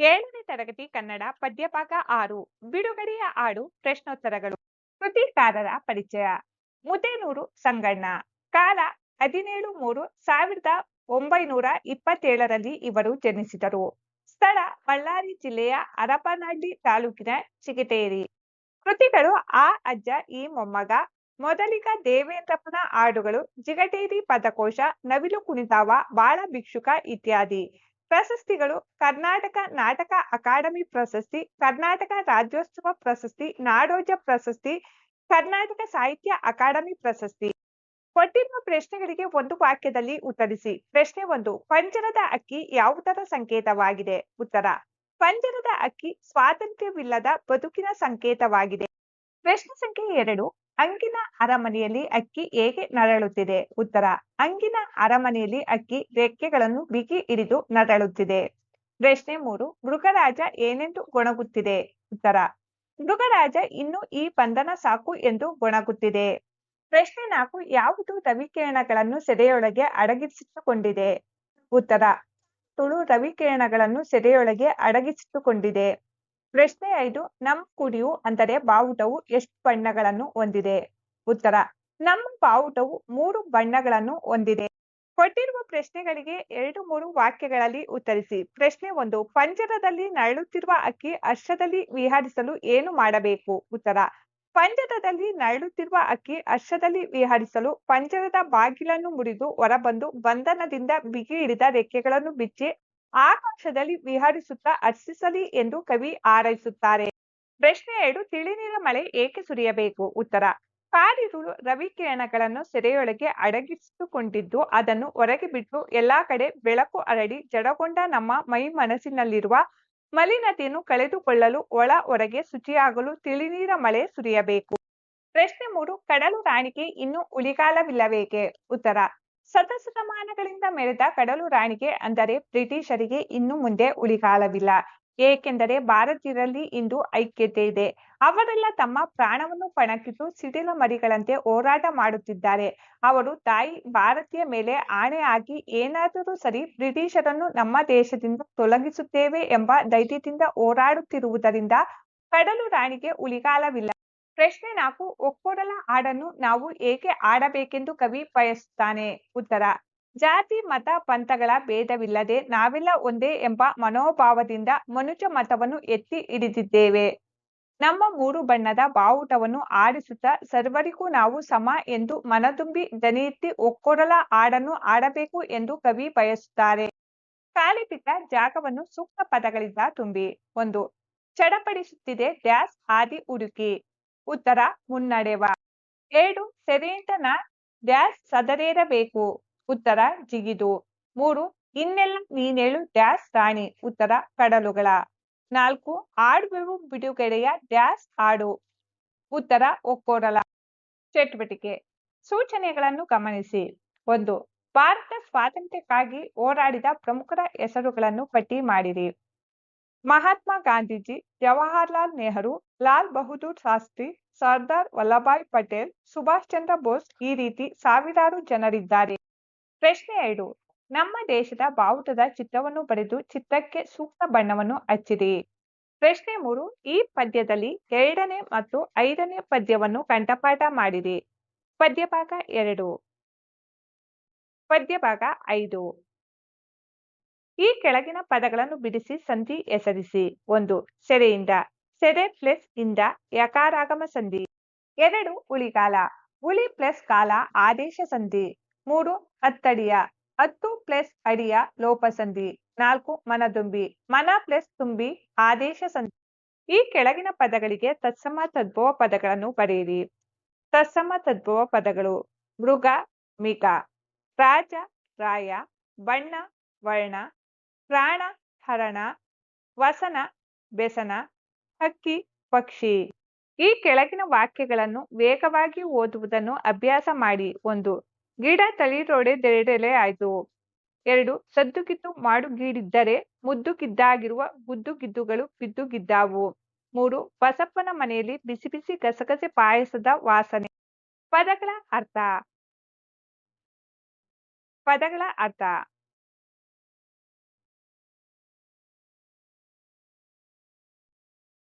ಏಳನೇ ತರಗತಿ ಕನ್ನಡ ಪದ್ಯಭಾಗ ಆರು, ಬಿಡುಗಡೆಯ ಹಾಡು ಪ್ರಶ್ನೋತ್ತರಗಳು. ಕೃತಿಕಾರರ ಪರಿಚಯ. ಮುದೇನೂರು ಸಂಗಣ್ಣ. ಕಾಲ ಹದಿನೇಳು ಮೂರು ಸಾವಿರದ ಒಂಬೈನೂರ ಇಪ್ಪತ್ತೇಳರಲ್ಲಿ ಇವರು ಜನಿಸಿದರು. ಸ್ಥಳ ಬಳ್ಳಾರಿ ಜಿಲ್ಲೆಯ ಹರಪನಹಳ್ಳಿ ತಾಲೂಕಿನ ಚಿಗಟೇರಿ. ಕೃತಿಗಳು ಆ, ಅಜ್ಜ, ಈ, ಮೊಮ್ಮಗ, ಮೊದಲಿಗ ದೇವೇಂದ್ರಪ್ಪನ ಹಾಡುಗಳು, ಜಿಗಟೇರಿ ಪದಕೋಶ, ನವಿಲು ಕುಣಿತಾವ ಬಾಳ ಭಿಕ್ಷುಕ ಇತ್ಯಾದಿ. ಪ್ರಶಸ್ತಿಗಳು ಕರ್ನಾಟಕ ನಾಟಕ ಅಕಾಡೆಮಿ ಪ್ರಶಸ್ತಿ, ಕರ್ನಾಟಕ ರಾಜ್ಯೋತ್ಸವ ಪ್ರಶಸ್ತಿ, ನಾಡೋಜ ಪ್ರಶಸ್ತಿ, ಕರ್ನಾಟಕ ಸಾಹಿತ್ಯ ಅಕಾಡೆಮಿ ಪ್ರಶಸ್ತಿ. ಕೊಟ್ಟಿರುವ ಪ್ರಶ್ನೆಗಳಿಗೆ ಒಂದು ವಾಕ್ಯದಲ್ಲಿ ಉತ್ತರಿಸಿ. ಪ್ರಶ್ನೆ ಒಂದು, ಪಂಜರದ ಅಕ್ಕಿ ಯಾವುದರ ಸಂಕೇತವಾಗಿದೆ? ಉತ್ತರ, ಪಂಜರದ ಅಕ್ಕಿ ಸ್ವಾತಂತ್ರ್ಯವಿಲ್ಲದ ಬದುಕಿನ ಸಂಕೇತವಾಗಿದೆ. ಪ್ರಶ್ನೆ ಸಂಖ್ಯೆ ಎರಡು ಅಂಗಿನ ಅರಮನೆಯಲ್ಲಿ ಅಕ್ಕಿ ಹೇಗೆ ನರಳುತ್ತಿದೆ? ಉತ್ತರ, ಅಂಗಿನ ಅರಮನೆಯಲ್ಲಿ ಅಕ್ಕಿ ರೆಕ್ಕೆಗಳನ್ನು ಬಿಗಿ ಹಿಡಿದು ನರಳುತ್ತಿದೆ. ಪ್ರಶ್ನೆ ಮೂರು, ಮೃಗರಾಜ ಏನೆಂದು ಗೊಣಗುತ್ತಿದೆ? ಉತ್ತರ, ಮೃಗರಾಜ ಇನ್ನು ಈ ಬಂಧನ ಸಾಕು ಎಂದು ಗೊಣಗುತ್ತಿದೆ. ಪ್ರಶ್ನೆ ನಾಲ್ಕು, ಯಾವುದು ರವಿಕಿರಣಗಳನ್ನು ಸೆರೆಯೊಳಗೆ ಅಡಗಿಸಿಟ್ಟುಕೊಂಡಿದೆ? ಉತ್ತರ, ತುಳು ರವಿಕಿರಣಗಳನ್ನು ಸೆರೆಯೊಳಗೆ ಅಡಗಿಸಿಟ್ಟುಕೊಂಡಿದೆ. ಪ್ರಶ್ನೆ ಐದು ನಮ್ಮ ಕುಡಿಯು ಅಂದರೆ ಬಾವುಟವು ಎಷ್ಟು ಬಣ್ಣಗಳನ್ನು ಹೊಂದಿದೆ? ಉತ್ತರ, ನಮ್ಮ ಬಾವುಟವು ಮೂರು ಬಣ್ಣಗಳನ್ನು ಹೊಂದಿದೆ. ಕೊಟ್ಟಿರುವ ಪ್ರಶ್ನೆಗಳಿಗೆ ಎರಡು ಮೂರು ವಾಕ್ಯಗಳಲ್ಲಿ ಉತ್ತರಿಸಿ. ಪ್ರಶ್ನೆ ಒಂದು, ಪಂಜರದಲ್ಲಿ ನರಳುತ್ತಿರುವ ಅಕ್ಕಿ ಹರ್ಷದಲ್ಲಿ ವಿಹರಿಸಲು ಏನು ಮಾಡಬೇಕು? ಉತ್ತರ, ಪಂಜರದಲ್ಲಿ ನರಳುತ್ತಿರುವ ಅಕ್ಕಿ ಹರ್ಷದಲ್ಲಿ ವಿಹರಿಸಲು ಪಂಜರದ ಬಾಗಿಲನ್ನು ಮುರಿದು ಹೊರಬಂದು ಬಂಧನದಿಂದ ಬಿಗಿ ಹಿಡಿದ ರೆಕ್ಕೆಗಳನ್ನು ಬಿಚ್ಚಿ ಆಕಾಶದಲ್ಲಿ ವಿಹರಿಸುತ್ತಾ ಅರ್ಚಿಸಲಿ ಎಂದು ಕವಿ ಆರೈಸುತ್ತಾರೆ ಪ್ರಶ್ನೆ ಎರಡು, ತಿಳಿನೀರ ಮಳೆ ಏಕೆ ಸುರಿಯಬೇಕು? ಉತ್ತರ ಕಾರಿರುಳು ರವಿಕಿರಣಗಳನ್ನು ಸೆರೆಯೊಳಗೆ ಅಡಗಿಸಿಕೊಂಡಿದ್ದು ಅದನ್ನು ಹೊರಗೆ ಬಿಟ್ಟು ಎಲ್ಲಾ ಕಡೆ ಬೆಳಕು ಅರಡಿ ಜಡಗೊಂಡ ನಮ್ಮ ಮೈ ಮನಸ್ಸಿನಲ್ಲಿರುವ ಮಲಿನತೆಯನ್ನು ಕಳೆದುಕೊಳ್ಳಲು ಒಳ ಹೊರಗೆ ಶುಚಿಯಾಗಲು ತಿಳಿನೀರ ಮಳೆ ಸುರಿಯಬೇಕು. ಪ್ರಶ್ನೆ ಮೂರು, ಕಡಲು ರಾಣಿಗೆ ಇನ್ನೂ ಉಳಿಗಾಲವಿಲ್ಲಬೇಕೆ ಉತ್ತರ ಶತಶತಮಾನಗಳಿಂದ ಮೆರೆದ ಕಡಲು ರಾಣಿಗೆ ಅಂದರೆ ಬ್ರಿಟಿಷರಿಗೆ ಇನ್ನು ಮುಂದೆ ಉಳಿಗಾಲವಿಲ್ಲ. ಏಕೆಂದರೆ ಭಾರತೀಯರಲ್ಲಿ ಇಂದು ಐಕ್ಯತೆ ಇದೆ. ಅವರೆಲ್ಲ ತಮ್ಮ ಪ್ರಾಣವನ್ನು ಪಣಕ್ಕಿಟ್ಟು ಸಿಡಿಲ ಮರಿಗಳಂತೆ ಹೋರಾಟ ಮಾಡುತ್ತಿದ್ದಾರೆ. ಅವರು ತಾಯಿ ಭಾರತೀಯ ಮೇಲೆ ಆಣೆ ಆಗಿ ಏನಾದರೂ ಸರಿ ಬ್ರಿಟಿಷರನ್ನು ನಮ್ಮ ದೇಶದಿಂದ ತೊಲಗಿಸುತ್ತೇವೆ ಎಂಬ ಧೈರ್ಯದಿಂದ ಹೋರಾಡುತ್ತಿರುವುದರಿಂದ ಕಡಲು ರಾಣಿಗೆ ಉಳಿಗಾಲವಿಲ್ಲ. ಪ್ರಶ್ನೆ ನಾಲ್ಕು ಒಕ್ಕೊರಲ ಹಾಡನ್ನು ನಾವು ಏಕೆ ಆಡಬೇಕೆಂದು ಕವಿ ಬಯಸುತ್ತಾನೆ ಉತ್ತರ, ಜಾತಿ, ಮತ, ಪಂಥಗಳ ಭೇದವಿಲ್ಲದೆ ನಾವೆಲ್ಲ ಒಂದೇ ಎಂಬ ಮನೋಭಾವದಿಂದ ಮನುಜ ಮತವನ್ನು ಎತ್ತಿ ಹಿಡಿದಿದ್ದೇವೆ. ನಮ್ಮ ಮೂರು ಬಣ್ಣದ ಬಾವುಟವನ್ನು ಆಡಿಸುತ್ತಾ ಸರ್ವರಿಗೂ ನಾವು ಸಮ ಎಂದು ಮನದುಂಬಿ ದನಿಯೆತ್ತಿ ಒಕ್ಕೊಡಲ ಹಾಡನ್ನು ಆಡಬೇಕು ಎಂದು ಕವಿ ಬಯಸುತ್ತಾರೆ ಬಿಟ್ಟ ಜಾಗವನ್ನು ಸೂಕ್ತ ಪದಗಳಿಂದ ತುಂಬಿ. ಒಂದು, ಚಡಪಡಿಸುತ್ತಿದೆ ಡ್ಯಾಸ್ ಆದಿ ಹುಡುಕಿ ಉತ್ತರ ಮುನ್ನಡೆವ. ಎರಡು ಸೆರೆಂಟನ ಡ್ಯಾಸ್ ಸದರೇರಬೇಕು. ಉತ್ತರ, ಜಿಗಿದು. ಮೂರು, ಇನ್ನೆಲ್ಲ ನೀನೇಳು ಡ್ಯಾಸ್ ರಾಣಿ. ಉತ್ತರ, ಕಡಲುಗಳ. ನಾಲ್ಕು, ಆಡುವೆವು ಬಿಡುಗಡೆಯ ಡ್ಯಾಸ್ ಹಾಡು ಉತ್ತರ, ಒಕ್ಕೋರಲ. ಚಟುವಟಿಕೆ. ಸೂಚನೆಗಳನ್ನು ಗಮನಿಸಿ. ಒಂದು, ಭಾರತ ಸ್ವಾತಂತ್ರ್ಯಕ್ಕಾಗಿ ಹೋರಾಡಿದ ಪ್ರಮುಖರ ಹೆಸರುಗಳನ್ನು ಪಟ್ಟಿ ಮಾಡಿರಿ. ಮಹಾತ್ಮ ಗಾಂಧೀಜಿ, ಜವಾಹರಲಾಲ್ ನೆಹರು, ಲಾಲ್ ಬಹದ್ದೂರ್ ಶಾಸ್ತ್ರಿ, ಸರ್ದಾರ್ ವಲ್ಲಭಾಯ್ ಪಟೇಲ್, ಸುಭಾಷ್ ಚಂದ್ರ ಬೋಸ್ ಈ ರೀತಿ ಸಾವಿರಾರು ಜನರಿದ್ದಾರೆ. ಪ್ರಶ್ನೆ ಎರಡು, ನಮ್ಮ ದೇಶದ ಬಾವುಟದ ಚಿತ್ರವನ್ನು ಬರೆದು ಚಿತ್ರಕ್ಕೆ ಸೂಕ್ತ ಬಣ್ಣವನ್ನು ಹಚ್ಚಿದೆ. ಪ್ರಶ್ನೆ ಮೂರು, ಈ ಪದ್ಯದಲ್ಲಿ ಎರಡನೇ ಮತ್ತು ಐದನೇ ಪದ್ಯವನ್ನು ಕಂಠಪಾಠ ಮಾಡಿರಿ ಪದ್ಯಭಾಗ ಎರಡು. ಪದ್ಯಭಾಗ ಐದು. ಈ ಕೆಳಗಿನ ಪದಗಳನ್ನು ಬಿಡಿಸಿ ಸಂಧಿ ಹೆಸರಿಸಿ ಒಂದು, ಸೆರೆಯಿಂದ. ಸೆರೆ ಪ್ಲಸ್ ಇಂದ ಯಕಾರಾಗಮ ಸಂಧಿ. ಎರಡು, ಉಳಿಗಾಲ. ಉಳಿ ಪ್ಲಸ್ ಕಾಲ, ಆದೇಶ ಸಂಧಿ. ಮೂರು, ಹತ್ತಡಿಯ. ಹತ್ತು ಪ್ಲಸ್ ಅಡಿಯ, ಲೋಪ ಸಂಧಿ. ನಾಲ್ಕು, ಮನದುಂಬಿ. ಮನ ಪ್ಲಸ್ ತುಂಬಿ, ಆದೇಶ ಸಂಧಿ. ಈ ಕೆಳಗಿನ ಪದಗಳಿಗೆ ತತ್ಸಮ ತದ್ಭವ ಪದಗಳನ್ನು ಬರೆಯಿರಿ. ತತ್ಸಮ ತದ್ಭವ ಪದಗಳು. ಮೃಗ, ಮಿಗ. ರಾಜ, ರಾಯ. ಬಣ್ಣ, ವರ್ಣ. ಪ್ರಾಣ, ಹರಣ, ವಸನ ಬೆಸನ ಹಕ್ಕಿ, ಪಕ್ಷಿ. ಈ ಕೆಳಗಿನ ವಾಕ್ಯಗಳನ್ನು ವೇಗವಾಗಿ ಓದುವುದನ್ನು ಅಭ್ಯಾಸ ಮಾಡಿ. ಒಂದು, ಗಿಡ ತಳಿರೊಡೆದೆರಡೆಲೆ ಆಯ್ತು. ಎರಡು ಸದ್ದುಗಿದ್ದು ಮಾಡುಗೀಡಿದ್ದರೆ ಮುದ್ದು ಕಿದ್ದಾಗಿರುವ ಗುದ್ದು ಗಿದ್ದುಗಳು ಬಿದ್ದು ಗಿದ್ದಾವು. ಮೂರು, ಬಸಪ್ಪನ ಮನೆಯಲ್ಲಿ ಬಿಸಿ ಬಿಸಿ ಗಸಗಸೆ ಪಾಯಸದ ವಾಸನೆ. ಪದಗಳ ಅರ್ಥ. ಪದಗಳ ಅರ್ಥ.